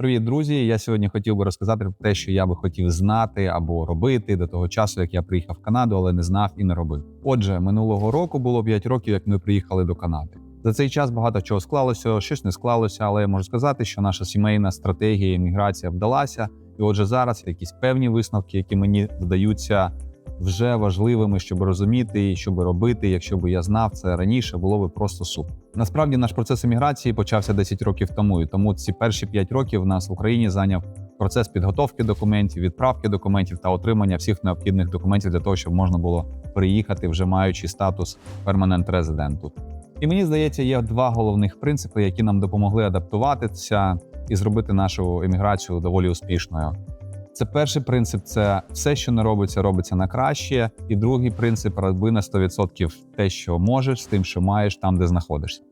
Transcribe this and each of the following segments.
Привіт, друзі! Я сьогодні хотів би розказати про те, що я би хотів знати або робити до того часу, як я приїхав в Канаду, але не знав і не робив. Отже, минулого року було 5 років, як ми приїхали до Канади. За цей час багато чого склалося, щось не склалося, але я можу сказати, що наша сімейна стратегія імміграція вдалася. І отже, зараз якісь певні висновки, які мені здаються вже важливими, щоб розуміти щоб робити. Якщо б я знав це раніше, було би просто супер. Насправді наш процес еміграції почався 10 років тому, і тому ці перші 5 років в нас в Україні зайняв процес підготовки документів, відправки документів та отримання всіх необхідних документів для того, щоб можна було приїхати, вже маючи статус перманент резидент тут. І мені здається, є два головних принципи, які нам допомогли адаптуватися і зробити нашу еміграцію доволі успішною. Це перший принцип це все, що не робиться, робиться на краще. І другий принцип роби на 100% те, що можеш, з тим, що маєш там, де знаходишся.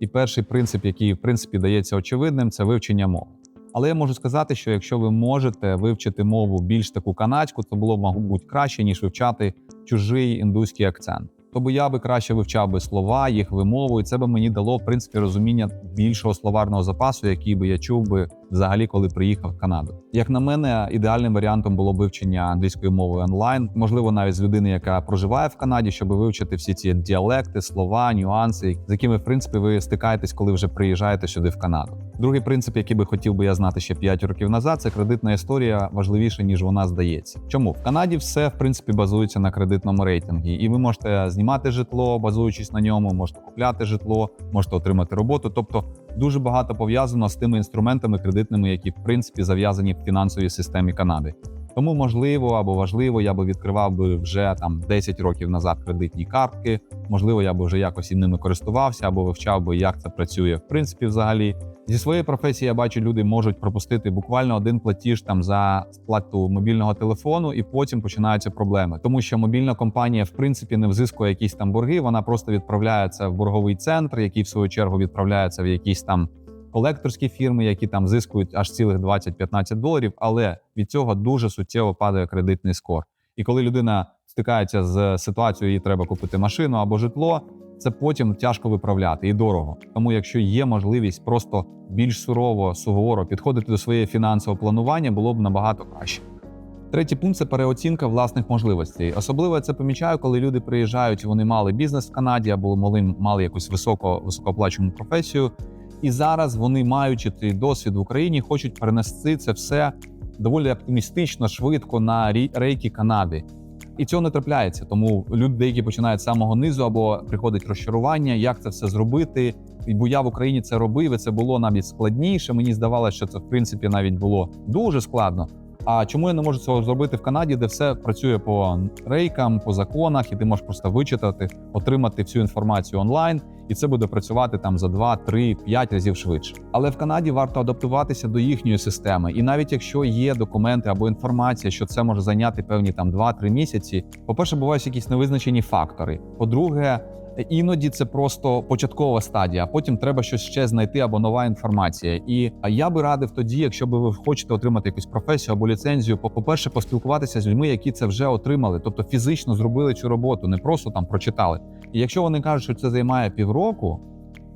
І перший принцип, який в принципі дається очевидним, це вивчення мови. Але я можу сказати, що якщо ви можете вивчити мову більш таку канадську, то було б, мабуть, краще, ніж вивчати чужий індуський акцент. Тобто я би краще вивчав би слова, їх вимову, і це би мені дало в принципі розуміння більшого словарного запасу, який би я чув би взагалі, коли приїхав в Канаду. Як на мене, ідеальним варіантом було вивчення англійської мови онлайн, можливо, навіть з людини, яка проживає в Канаді, щоб вивчити всі ці діалекти, слова, нюанси, з якими в принципі ви стикаєтесь, коли вже приїжджаєте сюди в Канаду. Другий принцип, який би хотів би я знати ще 5 років назад, це кредитна історія важливіша ніж вона здається. Чому в Канаді все в принципі базується на кредитному рейтингу, і ви можете знімати житло, базуючись на ньому, можете купляти житло, можете отримати роботу. Тобто дуже багато пов'язано з тими інструментами кредитними, які в принципі зав'язані в фінансовій системі Канади. Тому можливо або важливо, я би відкривав би вже там 10 років назад кредитні картки. Можливо, я би вже якось і ними користувався або вивчав би, як це працює в принципі взагалі. Зі своєї професії я бачу, люди можуть пропустити буквально один платіж там за сплату мобільного телефону, і потім починаються проблеми, тому що мобільна компанія в принципі не взискує якісь там борги. Вона просто відправляється в борговий центр, який в свою чергу відправляється в якісь там колекторські фірми, які там зискують аж цілих 20-15 доларів. Але від цього дуже суттєво падає кредитний скор. І коли людина стикається з ситуацією, їй треба купити машину або житло. Це потім тяжко виправляти і дорого. Тому, якщо є можливість просто більш сурово, суворо підходити до своєї фінансового планування, було б набагато краще. Третій пункт це переоцінка власних можливостей. Особливо я це помічаю, коли люди приїжджають, вони мали бізнес в Канаді або мали, мали якусь високо високооплачувану професію. І зараз вони, маючи цей досвід в Україні, хочуть перенести це все доволі оптимістично, швидко на рейки Канади. І цього не трапляється. Тому люди деякі починають з самого низу або приходить розчарування, як це все зробити. Бо я в Україні це робив, і це було навіть складніше. Мені здавалося, що це в принципі навіть було дуже складно. А чому я не можу цього зробити в Канаді, де все працює по рейкам, по законах, і ти можеш просто вичитати, отримати всю інформацію онлайн, і це буде працювати там за 2, 3, 5 разів швидше. Але в Канаді варто адаптуватися до їхньої системи. І навіть якщо є документи або інформація, що це може зайняти певні там 2-3 місяці. По перше, бувають якісь невизначені фактори. По-друге, Іноді це просто початкова стадія, а потім треба щось ще знайти або нова інформація. І я би радив тоді, якщо би ви хочете отримати якусь професію або ліцензію, по перше, поспілкуватися з людьми, які це вже отримали, тобто фізично зробили цю роботу, не просто там прочитали. І якщо вони кажуть, що це займає півроку,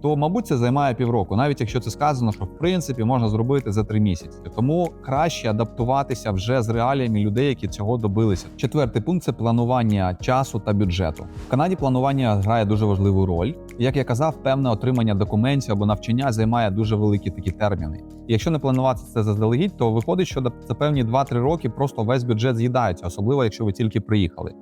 то мабуть це займає півроку, навіть якщо це сказано, що в принципі можна зробити за три місяці. Тому краще адаптуватися вже з реаліями людей, які цього добилися. Четвертий пункт це планування часу та бюджету. В Канаді планування грає дуже важливу роль. Як я казав, певне отримання документів або навчання займає дуже великі такі терміни. І якщо не планувати це заздалегідь, то виходить, що за певні 2-3 роки просто весь бюджет з'їдається, особливо якщо ви тільки приїхали.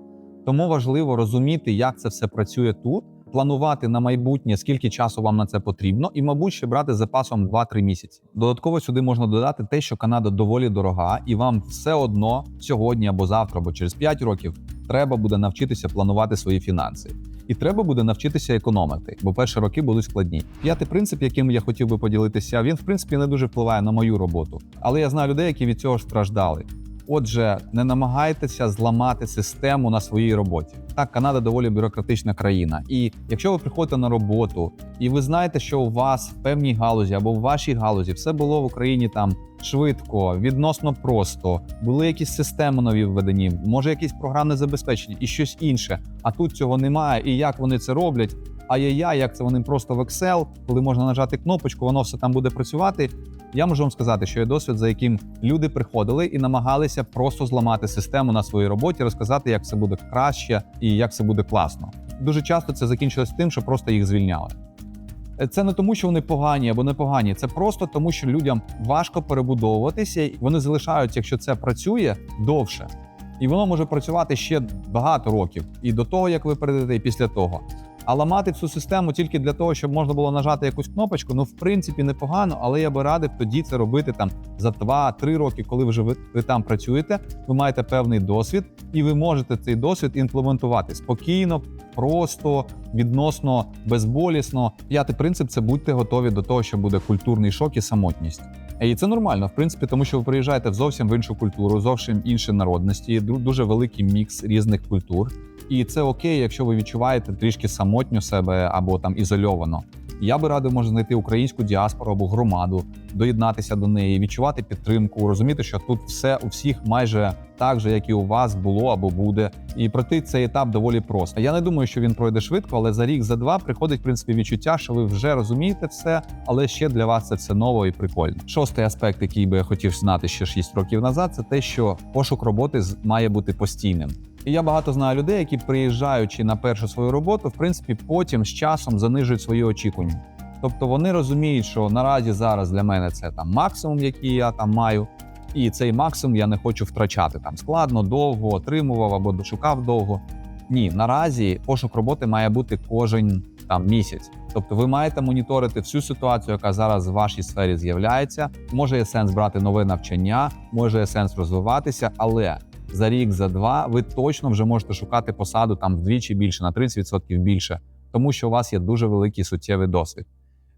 Тому важливо розуміти, як це все працює тут планувати на майбутнє, скільки часу вам на це потрібно, і, мабуть, ще брати запасом 2-3 місяці. Додатково сюди можна додати те, що Канада доволі дорога, і вам все одно сьогодні або завтра, або через 5 років треба буде навчитися планувати свої фінанси. І треба буде навчитися економити, бо перші роки будуть складні. П'ятий принцип, яким я хотів би поділитися, він в принципі не дуже впливає на мою роботу, але я знаю людей, які від цього страждали. Отже, не намагайтеся зламати систему на своїй роботі. Так, Канада доволі бюрократична країна. І якщо ви приходите на роботу і ви знаєте, що у вас в певній галузі або в вашій галузі все було в Україні там швидко, відносно просто, були якісь системи нові введені, може якісь програмне забезпечення і щось інше. А тут цього немає. І як вони це роблять? Ай-яй-яй, як це вони просто в Excel, коли можна нажати кнопочку, воно все там буде працювати Я можу вам сказати, що є досвід, за яким люди приходили і намагалися просто зламати систему на своїй роботі, розказати, як все буде краще і як все буде класно. Дуже часто це закінчилось тим, що просто їх звільняли. Це не тому, що вони погані або непогані, це просто тому, що людям важко перебудовуватися, і вони залишаються, якщо це працює довше. І воно може працювати ще багато років, і до того, як ви перейдете, і після того. А ламати цю систему тільки для того, щоб можна було нажати якусь кнопочку, ну в принципі непогано, але я би радив тоді це робити там за 2-3 роки, коли вже ви, ви там працюєте. Ви маєте певний досвід, і ви можете цей досвід імплементувати спокійно, просто, відносно безболісно. П'ятий принцип це будьте готові до того, що буде культурний шок і самотність. І це нормально, в принципі, тому що ви приїжджаєте зовсім в іншу культуру, зовсім інші народності, ду- дуже великий мікс різних культур. І це окей, якщо ви відчуваєте трішки самотньо себе або там ізольовано. Я би радив може знайти українську діаспору або громаду, доєднатися до неї, відчувати підтримку, розуміти, що тут все у всіх майже так же, як і у вас було або буде, і пройти цей етап доволі просто. Я не думаю, що він пройде швидко, але за рік, за два приходить в принципі відчуття, що ви вже розумієте все, але ще для вас це все ново і прикольно. Шостий аспект, який би я хотів знати ще 6 років назад, це те, що пошук роботи має бути постійним. І я багато знаю людей, які приїжджаючи на першу свою роботу, в принципі, потім з часом занижують свої очікування. Тобто вони розуміють, що наразі зараз для мене це там максимум, який я там маю, і цей максимум я не хочу втрачати. Там складно, довго отримував або шукав довго. Ні, наразі пошук роботи має бути кожен там місяць. Тобто, ви маєте моніторити всю ситуацію, яка зараз в вашій сфері з'являється. Може є сенс брати нове навчання, може є сенс розвиватися, але за рік, за два ви точно вже можете шукати посаду там вдвічі більше, на 30% більше, тому що у вас є дуже великий суттєвий досвід.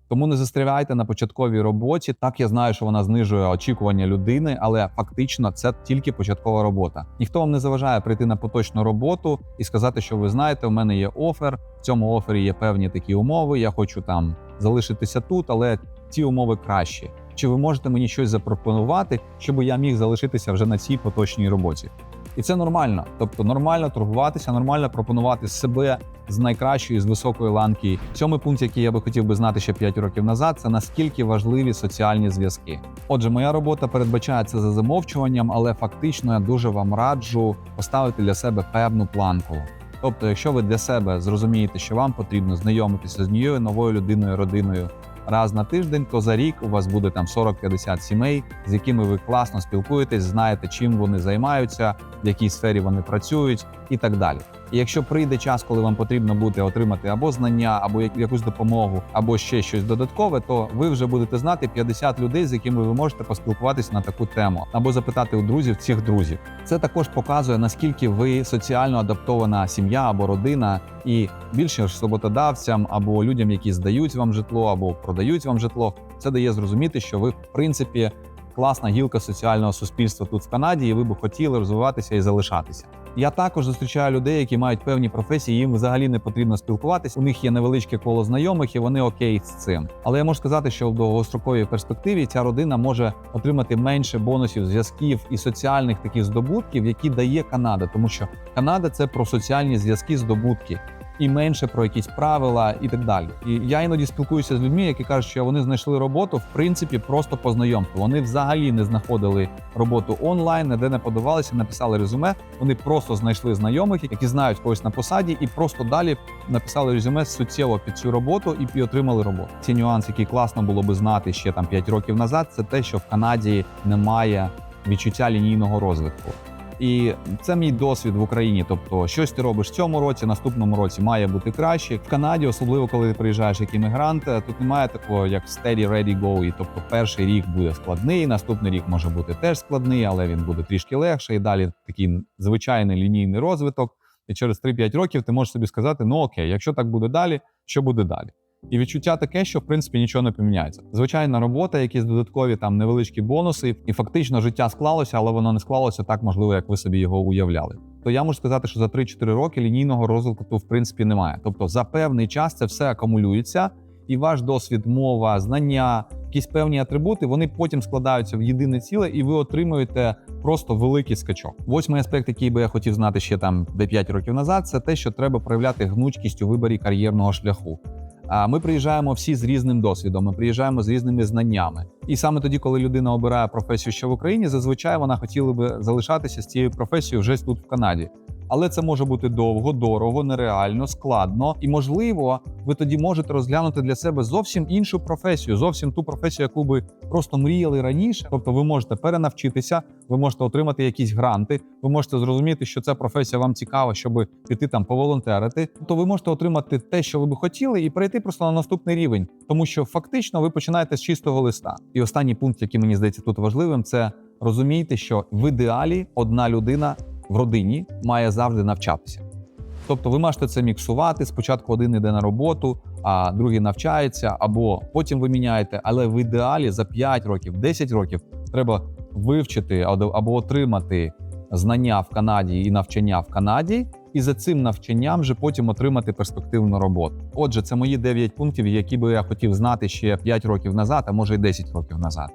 Тому не застрявайте на початковій роботі. Так я знаю, що вона знижує очікування людини, але фактично це тільки початкова робота. Ніхто вам не заважає прийти на поточну роботу і сказати, що ви знаєте, у мене є офер. В цьому офері є певні такі умови. Я хочу там залишитися тут, але ці умови кращі. Чи ви можете мені щось запропонувати, щоб я міг залишитися вже на цій поточній роботі? І це нормально. Тобто нормально торгуватися, нормально пропонувати себе з найкращої, з високої ланки. Сьомий пункт, який я би хотів би знати ще 5 років назад, це наскільки важливі соціальні зв'язки. Отже, моя робота передбачається за замовчуванням, але фактично я дуже вам раджу поставити для себе певну планку. Тобто, якщо ви для себе зрозумієте, що вам потрібно знайомитися з однією новою людиною, родиною раз на тиждень, то за рік у вас буде там 40-50 сімей, з якими ви класно спілкуєтесь, знаєте, чим вони займаються, в якій сфері вони працюють, і так далі. І якщо прийде час, коли вам потрібно буде отримати або знання, або якусь допомогу, або ще щось додаткове, то ви вже будете знати 50 людей, з якими ви можете поспілкуватися на таку тему, або запитати у друзів цих друзів. Це також показує наскільки ви соціально адаптована сім'я або родина, і більше ж роботодавцям або людям, які здають вам житло або продають вам житло, це дає зрозуміти, що ви в принципі класна гілка соціального суспільства тут в Канаді, і ви б хотіли розвиватися і залишатися. Я також зустрічаю людей, які мають певні професії, їм взагалі не потрібно спілкуватися. У них є невеличке коло знайомих, і вони окей з цим. Але я можу сказати, що в довгостроковій перспективі ця родина може отримати менше бонусів, зв'язків і соціальних таких здобутків, які дає Канада, тому що Канада це про соціальні зв'язки, здобутки. І менше про якісь правила і так далі. І я іноді спілкуюся з людьми, які кажуть, що вони знайшли роботу в принципі просто по знайомству. Вони взагалі не знаходили роботу онлайн, ніде не подавалися, написали резюме. Вони просто знайшли знайомих, які знають когось на посаді, і просто далі написали резюме суттєво під цю роботу і, і отримали роботу. Ці нюанси, які класно було би знати ще там 5 років назад, це те, що в Канаді немає відчуття лінійного розвитку. І це мій досвід в Україні. Тобто, щось ти робиш в цьому році, наступному році має бути краще. В Канаді, особливо коли ти приїжджаєш як іммігрант, тут немає такого як steady, ready, go. І тобто, перший рік буде складний, наступний рік може бути теж складний, але він буде трішки легше. І далі такий звичайний лінійний розвиток. І через 3-5 років ти можеш собі сказати: ну окей, якщо так буде далі, що буде далі? І відчуття таке, що в принципі нічого не поміняється. Звичайна робота, якісь додаткові там невеличкі бонуси, і фактично життя склалося, але воно не склалося так, можливо, як ви собі його уявляли. То я можу сказати, що за 3-4 роки лінійного розвитку в принципі немає. Тобто за певний час це все акумулюється, і ваш досвід, мова, знання, якісь певні атрибути, вони потім складаються в єдине ціле, і ви отримуєте просто великий скачок. Восьмий аспект, який би я хотів знати ще там де 5 років назад, це те, що треба проявляти гнучкість у виборі кар'єрного шляху. Ми приїжджаємо всі з різним досвідом, ми приїжджаємо з різними знаннями. І саме тоді, коли людина обирає професію ще в Україні, зазвичай вона хотіла би залишатися з цією професією вже тут в Канаді. Але це може бути довго, дорого, нереально, складно. І можливо, ви тоді можете розглянути для себе зовсім іншу професію, зовсім ту професію, яку ви просто мріяли раніше. Тобто, ви можете перенавчитися, ви можете отримати якісь гранти, ви можете зрозуміти, що ця професія вам цікава, щоб піти там поволонтерити. Тобто, ви можете отримати те, що ви би хотіли, і перейти просто на наступний рівень, тому що фактично ви починаєте з чистого листа. І останній пункт, який мені здається тут важливим, це розумійте, що в ідеалі одна людина в родині має завжди навчатися. Тобто ви можете це міксувати. Спочатку один йде на роботу, а другий навчається, або потім ви міняєте. Але в ідеалі за 5 років, 10 років треба вивчити або отримати знання в Канаді і навчання в Канаді, і за цим навчанням вже потім отримати перспективну роботу. Отже, це мої 9 пунктів, які би я хотів знати ще 5 років назад, а може й 10 років назад.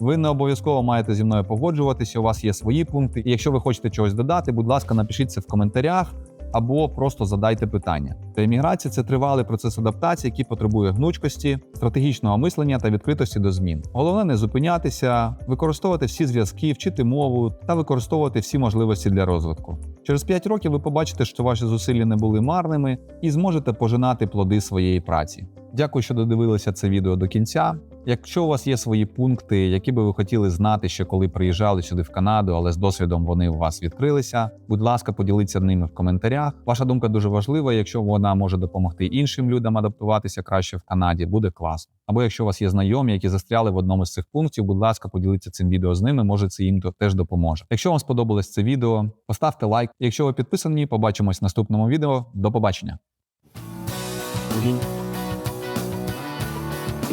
Ви не обов'язково маєте зі мною погоджуватися. У вас є свої пункти. І якщо ви хочете чогось додати, будь ласка, напишіть це в коментарях або просто задайте питання. Та імміграція це тривалий процес адаптації, який потребує гнучкості, стратегічного мислення та відкритості до змін. Головне не зупинятися, використовувати всі зв'язки, вчити мову та використовувати всі можливості для розвитку. Через 5 років ви побачите, що ваші зусилля не були марними, і зможете пожинати плоди своєї праці. Дякую, що додивилися це відео до кінця. Якщо у вас є свої пункти, які би ви хотіли знати ще коли приїжджали сюди в Канаду, але з досвідом вони у вас відкрилися. Будь ласка, поділіться ними в коментарях. Ваша думка дуже важлива. Якщо вона може допомогти іншим людям адаптуватися краще в Канаді, буде класно. Або якщо у вас є знайомі, які застряли в одному з цих пунктів, будь ласка, поділіться цим відео з ними. Може, це їм теж допоможе. Якщо вам сподобалось це відео, поставте лайк. Якщо ви підписані, побачимось в наступному відео. До побачення.